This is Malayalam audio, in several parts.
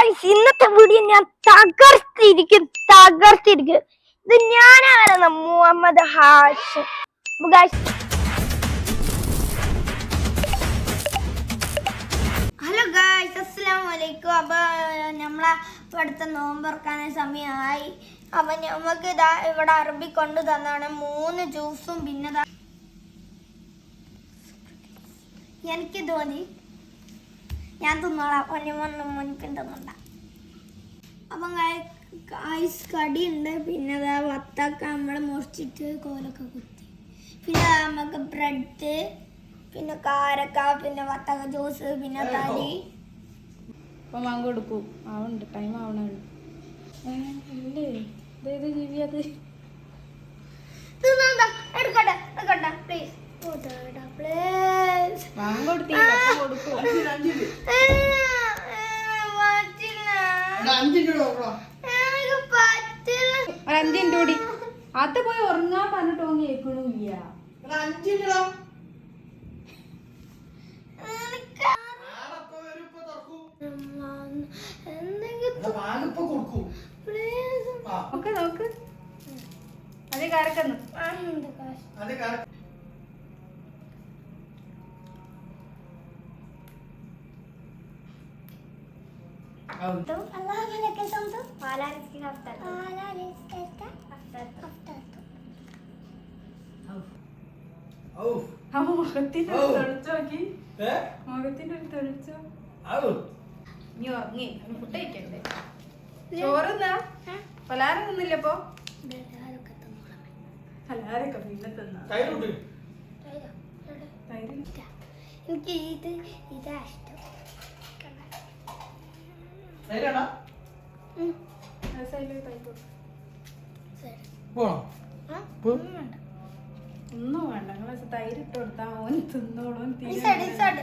ഗായ്സ് ഇന്നത്തെ വീഡിയോ ഞാൻ തകർത്തിരിക്കും തകർത്തിരിക്കും. ഇത് ഞാനാണ് മുഹമ്മദ് ഹാഷ്. ഹലോ ഗായ്സ് അസ്സലാമു അലൈക്കും അപ്പൊ നമ്മളെ ഇവിടുത്തെ നോമ്പ് സമയമായി. അപ്പൊ നമുക്ക് ഇതാ ഇവിടെ അറബി കൊണ്ടു തന്നാണ്. മൂന്ന് ജ്യൂസും പിന്നെ എനിക്ക് തോന്നി ഞാൻ തിന്നോളാം. ഒന്നും ഒന്നും മുനിക്കും തിന്നണ്ട അപ്പം ഐസ് കടി ഉണ്ട് പിന്നെ അതാ വത്തൊക്കെ നമ്മൾ മുറിച്ചിട്ട് കോലൊക്കെ കുത്തി. പിന്നെ നമുക്ക് ബ്രെഡ് പിന്നെ കാരക്ക പിന്നെ വത്തക്ക ജ്യൂസ് പിന്നെ തരി. അപ്പം മാങ്ങ കൊടുക്കൂ. ആവുന്നുണ്ട്. ടൈം ആവണല്ലോ ജീവി അത്? തിന്നണ്ട. എടുക്കട്ടെ എടുക്കട്ടെ പ്ലീസ് പ്ലീസ് മാങ്ങ കൊടുത്തില്ല അപ്പൊ കൊടുക്കൂ എനിക്ക് പറ്റില്ല ഒരു അഞ്ച് മിനിറ്റ് കൂടി അത് പോയി ഉറങ്ങാൻ പറഞ്ഞിട്ട് ഓങ്ങി കേൾക്കണില്ല നോക്ക് നോക്ക് അതേ കാരക്കന്ന് ആ മുഖത്തിന്റെ ഒരു തെളിച്ച് നോക്കി. മുഖത്തിന്റെ ഒരു തെളിച്ചോ. നീ ഉറങ്ങി. ഫുഡ് കഴിക്കണ്ടേ? ചോറുന്നാ? പലാരം തിന്നില്ലപ്പോ പലഹാരൊക്കെ പിന്നെ തിന്നാ. തൈര് എനിക്ക് ഇത് ഇതാ ഇഷ്ടം. ഉം. രസമായില്ലേ തൈര് കൊടുക്ക്. ശരി. പോണോ ആ? പോ. ഒന്നും വേണ്ട. ഒന്നും വേണ്ട നിങ്ങളെ തൈര് ഇട്ട് കൊടുത്താ ഓൻ തിന്നോളും ഈ സൈഡ്, ഈ സൈഡ്.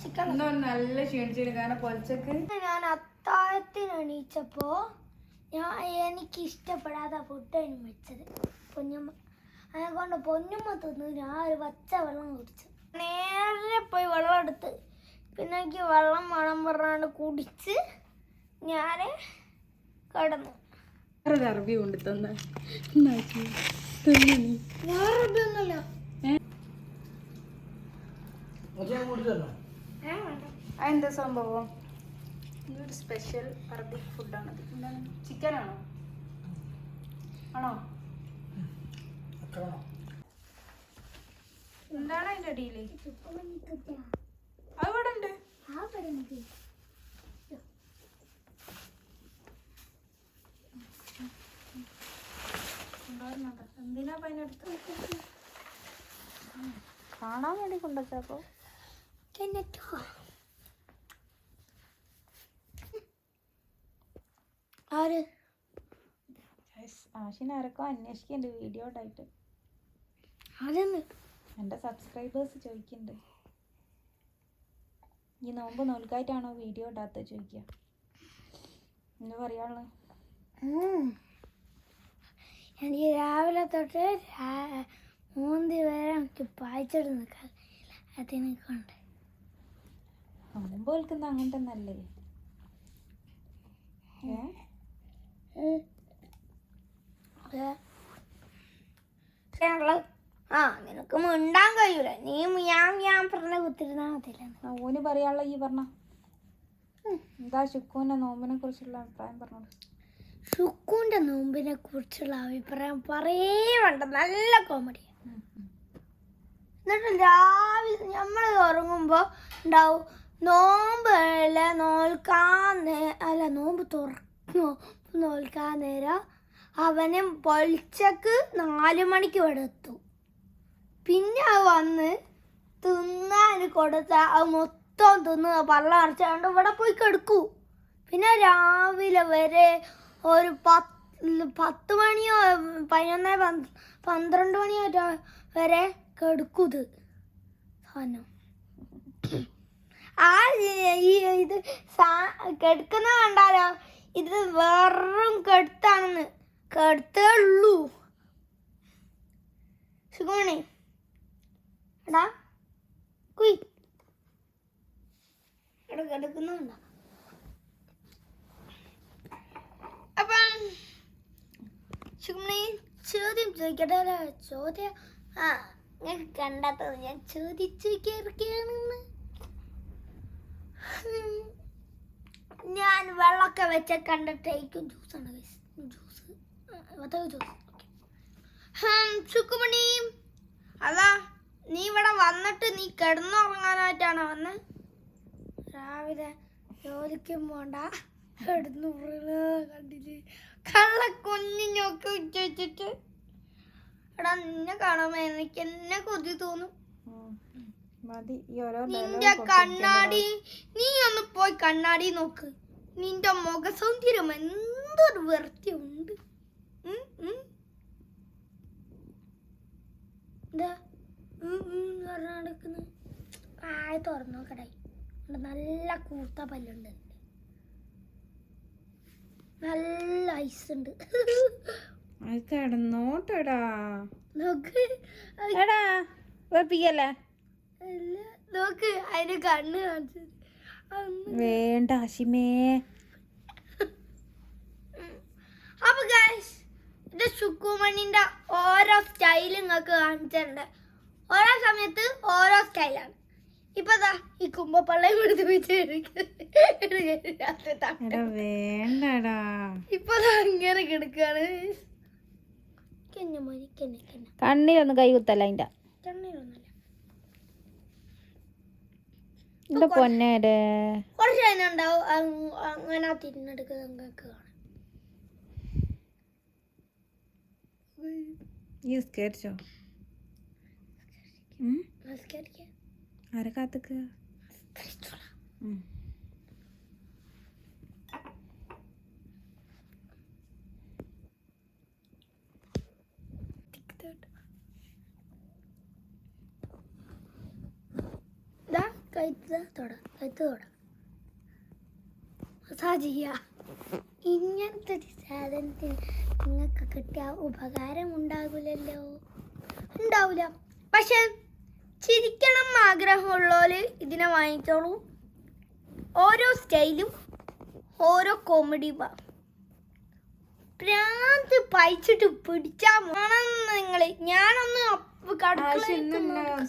ചിക്കൻ ഇന്നോ നല്ല ക്ഷീണിച്ചിട്ട് കാരണം പൊലച്ചക്ക് ഞാൻ അത്താഴത്തിന് എണീച്ചപ്പോ ഞാൻ എനിക്ക് ഇഷ്ടപ്പെടാത്ത ഫുഡാണ് വെച്ചത് അതിനെ അതുകൊണ്ട് പൊന്നുമ്മ തിന്നു ഞാൻ ഒരു പച്ച വെള്ളം കുടിച്ചു നേരെ പോയി വെള്ളം എടുത്ത് പിന്നെ എനിക്ക് വെള്ളം വേണം പറഞ്ഞാണ്ട് കുടിച്ച് ഞാൻ കടന്നു. വേറെ അറബി കൊണ്ട് തന്ന. അതെന്താ സംഭവം? ഇതൊരു സ്പെഷ്യൽ അറബി ഫുഡാണ് എന്താണ്? ചിക്കനാണോ ആണോ? എന്താണ് അതിന്റെ അടിയിൽ? അത് ഇവിടെ ഉണ്ട്. എന്തിനാ കാണാൻ വേണ്ടി കൊണ്ടുവച്ചപ്പോ ആര്? ആഷിനെ ആരൊക്കെ അന്വേഷിക്കുന്നുണ്ട് വീഡിയോ ഉണ്ടായിട്ട് എന്റെ സബ്സ്ക്രൈബേഴ്സ് ചോദിക്കുന്നുണ്ട്. ഈ നോമ്പ് നോൽക്കായിട്ടാണോ വീഡിയോ ഇടാത്ത ചോദിക്കുക. എന്താ പറയാനുള്ളത്? എനിക്ക് രാവിലെ തൊട്ട് മൂന്ന് വരെ എനിക്ക് പായ്ച്ചിട്ട് നിൽക്കാൻ അതിനെ കൊണ്ട്. നോമ്പ് കേൾക്കുന്ന അങ്ങനെ തന്നെ അല്ലേ ഏ? ഉള്ളത് ആ നിനക്ക് മിണ്ടാൻ കഴിയൂല. നീ ഞാൻ ഞാൻ പറഞ്ഞ കുത്തിരുന്നാ മതില്ല ഓന് പറയാനുള്ള ഈ പറഞ്ഞ. എന്താ ശുക്കുവിന്റെ നോമ്പിനെ കുറിച്ചുള്ള അഭിപ്രായം പറഞ്ഞോളൂ. ഷുക്കുവിന്റെ നോമ്പിനെ കുറിച്ചുള്ള അഭിപ്രായം പറയേ വേണ്ട. നല്ല കോമഡി എന്നിട്ട് രാവിലെ നമ്മൾ ഉറങ്ങുമ്പോൾ ഉണ്ടാവും. നോമ്പ് അല്ല നോൽക്കാൻ അല്ല നോമ്പ് തുറക്കോ നോൽക്കാൻ നേരം അവന് പൊളിച്ചക്ക് നാല് മണിക്ക് ഇവിടെ പിന്നെ അത് വന്ന് തിന്നാൻ കൊടുത്ത അത് മൊത്തം തിന്ന് പള്ള അടച്ചുകൊണ്ട് ഇവിടെ പോയി കിടക്കൂ. പിന്നെ രാവിലെ വരെ ഒരു പത്ത് പത്ത് മണിയോ പതിനൊന്ന് പന്ത് പന്ത്രണ്ട് മണിയോ വരെ കെടുക്കുത് സാധനം. ആ ഈ- ഇത് സാ- കെടുക്കുന്ന കണ്ടാലോ? ഇത് വെറും കെടുത്താണെന്ന്. കെടുത്തേ ഉള്ളൂ. സുഖമാണേ? എടാ കുയ്. ഇവിടെ കിടക്കുന്നുണ്ടോ? ചോദിക്കട്ടെ ചോദ്യം? ആ നിങ്ങൾക്ക് കണ്ടാത്തത് ഞാൻ ചോദിച്ചു കേൾക്കുകയാണെന്ന് ഞാൻ വെള്ളമൊക്കെ വെച്ച കണ്ടിട്ടേക്കും ജ്യൂസാണ് ജ്യൂസ് ജ്യൂസ് ചുക്കുമണി അതാ നീ ഇവിടെ വന്നിട്ട് നീ കിടന്നുറങ്ങാനായിട്ടാണ് വന്ന്? രാവിലെ ജോലിക്കും പോണ്ട. കിടന്നു കണ്ടില്ലേ? കള്ള കുഞ്ഞിഞ്ഞൊക്കെ ഉച്ചവെച്ചിട്ട് എടാ നിന്നെ കാണാൻ എനിക്ക് എന്നെ കൊതി തോന്നും. നിന്റെ കണ്ണാടി നീ ഒന്ന് പോയി കണ്ണാടി നോക്ക്. നിന്റെ മുഖ സൗന്ദര്യം എന്തൊരു വെറുതെ ഉണ്ട് ഉം. ദാ, ഉം, ഉം എന്ന് പറഞ്ഞ് നടക്കുന്നു. ആയ തുറന്നു നോക്കടായി നല്ല കൂത്ത പല്ലുണ്ട്. നല്ല ഐസ് ഉണ്ട്. കിടന്നോട്ടെടാ. എടാ വെപ്പിക്കല്ലേ നോക്ക് അതിന് കണ്ണ് കാണിച്ചത് വേണ്ട ആശിമേ അപ്പൊ ഗൈസ് ഇത് ശുക്കുമണിന്റെ ഓരോ സ്റ്റൈൽ നിങ്ങൾക്ക് കാണിച്ചിട്ടുണ്ട്. ഓരോ സമയത്ത് ഓരോ സ്റ്റൈലാണ് ഇപ്പൊ ദാ ഈ കുമ്പപ്പള്ളയും എടുത്ത് വെച്ച് വേണ്ടടാ. ഇപ്പൊ അങ്ങനെ കിടക്കാണ് കെഞ്ഞ മതി കെഞ്ഞ കെഞ്ഞ കണ്ണിലൊന്ന് കൈ കുത്തല്ല അതിന്റെ എന്റെ പൊന്നേടെ അതിന് ഉണ്ടാവും അങ് അങ്ങനെ തിരിഞ്ഞെടുക്കുക നിങ്ങൾക്ക് കാണാം ഈ സ്കേരിച്ചോ നമസ്കരിക്കാം ആരെ കാത്തുക്ക ദാ കഴുത്ത് തൊട കഴുത്ത് തൊട. മസാജ് ചെയ്യുക ഇങ്ങനത്തെ ഒരു സാധനത്തിന് നിങ്ങൾക്ക് കിട്ടിയ ഉപകാരം ഉണ്ടാകില്ലല്ലോ ഉണ്ടാവില്ല. പക്ഷേ ചിരിക്കണം ആഗ്രഹമുള്ളവര് ഇതിനെ വാങ്ങിച്ചോളൂ ഓരോ സ്റ്റൈലും ഓരോ കോമഡി പ്രാന്ത് പഴിച്ചിട്ട് പിടിച്ചാ നിങ്ങൾ നിങ്ങൾ. ഞാനൊന്ന്.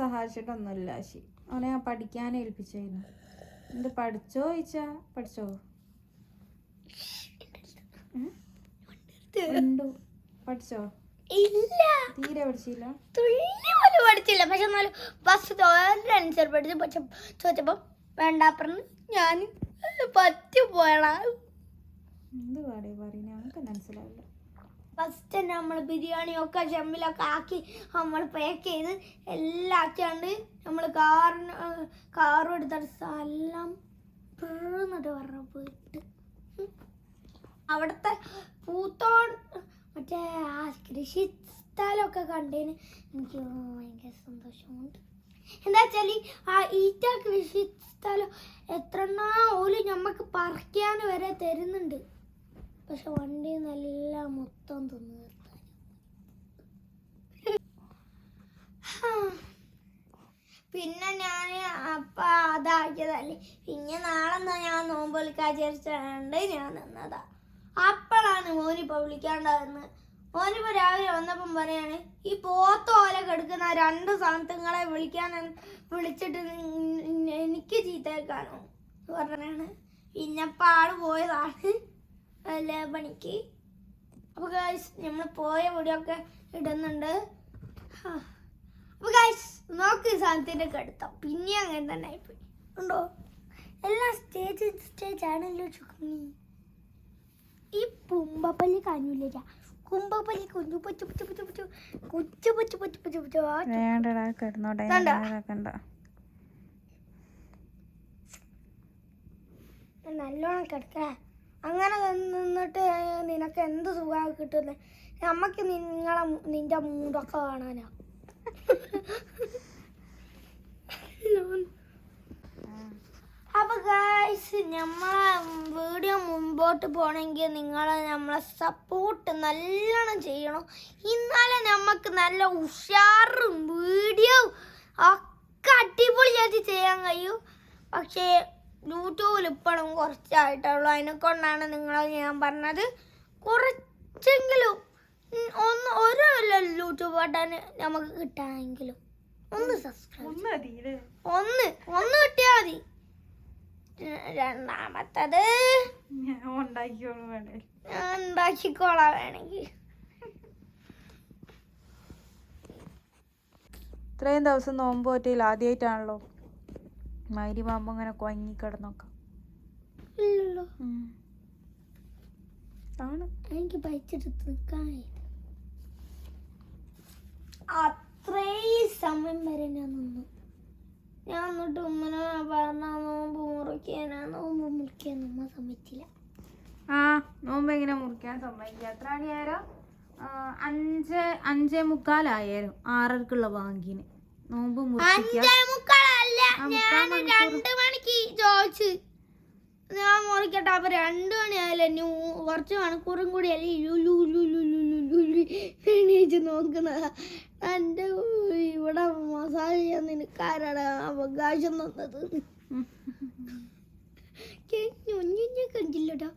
സഹായിച്ചിട്ടൊന്നുമില്ല ആശി. അവനെ ഞാൻ പഠിക്കാൻ ഏൽപ്പിച്ചായിരുന്നു എന്ത് പഠിച്ചോ ചോദിച്ചാ? പഠിച്ചോ? ഉണ്ടു. പഠിച്ചോ? ഇല്ല. തീരെ പഠിച്ചില്ല? തുള്ളി പോലും പഠിച്ചില്ല. പക്ഷെ എന്നാലും ബസ് തോരനുസരിച്ച് പഠിച്ചു. പക്ഷെ ചോദിച്ചപ്പോ വേണ്ട പറഞ്ഞു ഞാൻ പറ്റി പോയടാ എന്ത് പാടേ പറയുന്നത് ഞങ്ങൾക്ക് മനസ്സിലാവില്ല ഫസ്റ്റ് തന്നെ നമ്മൾ ബിരിയാണിയൊക്കെ ചെമ്പിലൊക്കെ ആക്കി നമ്മൾ പാക്ക് ചെയ്ത് എല്ലാം ആക്കിയാണ്ട് നമ്മൾ കാറിന് കാറും എടുത്തിട്ട് സ്ഥലം പിറന്നിട്ട് പറഞ്ഞ പോയിട്ട്. അവിടുത്തെ പൂത്തോ മറ്റേ ആ കൃഷി സ്ഥലമൊക്കെ കണ്ടതിന് എനിക്ക് ഭയങ്കര സന്തോഷമുണ്ട്. എന്താ വെച്ചാൽ ആ ഈറ്റ കൃഷി സ്ഥലം എത്രണ്ണാ ഓൽ ഞമ്മക്ക് പറിക്കാൻ വരെ തരുന്നുണ്ട്. പക്ഷെ വണ്ടി നല്ല മൊത്തം തിന്നു പിന്നെ ഞാൻ അപ്പ അതാക്കിയതല്ലേ. പിന്നെ നാളെ എന്നാ ഞാൻ നോമ്പ് വിളിക്കാൻ വിചാരിച്ചുകൊണ്ട് ഞാൻ നിന്നതാ. അപ്പോഴാണ് മോനിപ്പോ വിളിക്കാണ്ടാവുന്നത് മോനിപ്പോ രാവിലെ വന്നപ്പം പറയാണ് ഈ പോത്ത ഓല കെടുക്കുന്ന രണ്ട് സാധനങ്ങളെ വിളിക്കാൻ വിളിച്ചിട്ട് എനിക്ക് ചീത്തേക്കാണോ പറഞ്ഞാണ്. പിന്നെ ആൾ പോയതാണ്. അപ്പൊ അപ്പോൾ ഗൈസ് നമ്മൾ പോയ വീടൊക്കെ ഇടുന്നുണ്ട്. അപ്പോൾ ഗൈസ് നോക്ക് ഈ കടുത്ത പിന്നെ അങ്ങനെ തന്നെ ആയിപ്പോയി. ഉണ്ടോ? എല്ലാം സ്റ്റേജ് സ്റ്റേജ് ആണല്ലോ ചുക്കുങ്ങി ഈ പുമ്പപ്പല്ലി കാണില്ല കുമ്പപ്പല്ലി കുഞ്ഞു പൊച്ചു പൊച്ചു പൊച്ചു പൊച്ചു. കൊച്ചു പൊച്ചു പൊച്ചു പൊച്ചു പൊച്ചു. വേണ്ടടാ കിടന്നോട്ടെ. നല്ലോണം കിടക്കേ അങ്ങനെ നിന്നിട്ട് നിനക്ക് എന്ത് സുഖമാണ് കിട്ടുന്നത് നമ്മക്ക് നിങ്ങളെ നിന്റെ മൂടൊക്കെ കാണാനാ. അപ്പൊ ഗായ്സ് നമ്മളെ വീഡിയോ മുമ്പോട്ട് പോണെങ്കിൽ നിങ്ങൾ നമ്മളെ സപ്പോർട്ട് നല്ലോണം ചെയ്യണം. ഇന്നലെ നമുക്ക് നല്ല ഉഷാറും വീഡിയോ ഒക്കെ അടിപൊളിയായിട്ട് ചെയ്യാൻ കഴിയും. പക്ഷേ യൂട്യൂബിൽ ഇപ്പോഴും കുറച്ചായിട്ടുള്ളൂ. അതിനെ കൊണ്ടാണ് നിങ്ങളെ ഞാൻ പറഞ്ഞത് കുറച്ചെങ്കിലും ഒന്ന് ഒരു യൂട്യൂബ് ബട്ടൺ നമുക്ക് കിട്ടാനെങ്കിലും ഒന്ന് സബ്സ്ക്രൈബ് ഒന്ന് ഒന്ന് കിട്ടിയാൽ മതി. രണ്ടാമത്തത് ഞാൻ ഉണ്ടാക്കിക്കോളാം വേണമെങ്കിൽ ഇത്രയും ദിവസം നോമ്പ് പറ്റിയിൽ ആദ്യമായിട്ടാണല്ലോ മൈരി പാമ്പ് ഇങ്ങനെ കൊങ്ങി കിടന്നോക്കാം. ഇല്ലല്ലോ. ആണ് എനിക്ക് നിൽക്കാൻ അത്രയും സമയം വരെ ഞാൻ നിന്നു. ഞാൻ എന്നിട്ട് ഉമ്മനെ പറഞ്ഞാ നോമ്പ് മുറിക്കാനാ നോമ്പ് മുറിക്കാൻ ഉമ്മ സമ്മതിച്ചില്ല. ആ നോമ്പ് എങ്ങനെ മുറിക്കാൻ സമ്മതിക്കുക എത്ര മണിയായാലും അഞ്ച് അഞ്ചേ മുക്കാലായാലും ആറരക്കുള്ള ബാങ്കിന് നോമ്പ് മുറിപ്പിക്കുക അല്ല ഞാൻ രണ്ട് മണിക്ക് ചോദിച്ച്. ഞാൻ മോളിക്കട്ടെ അപ്പൊ രണ്ട് മണിയായാലും ന്യൂ കുറച്ച് മണിക്കൂറും കൂടി അല്ലേ എണീച്ച് നോക്കുന്നത്. എന്റെ ഇവിടെ മസാജ് ചെയ്യാൻ നിനക്കാരാണ് അവകാശം തന്നത്. കണ്ടില്ലോട്ടോ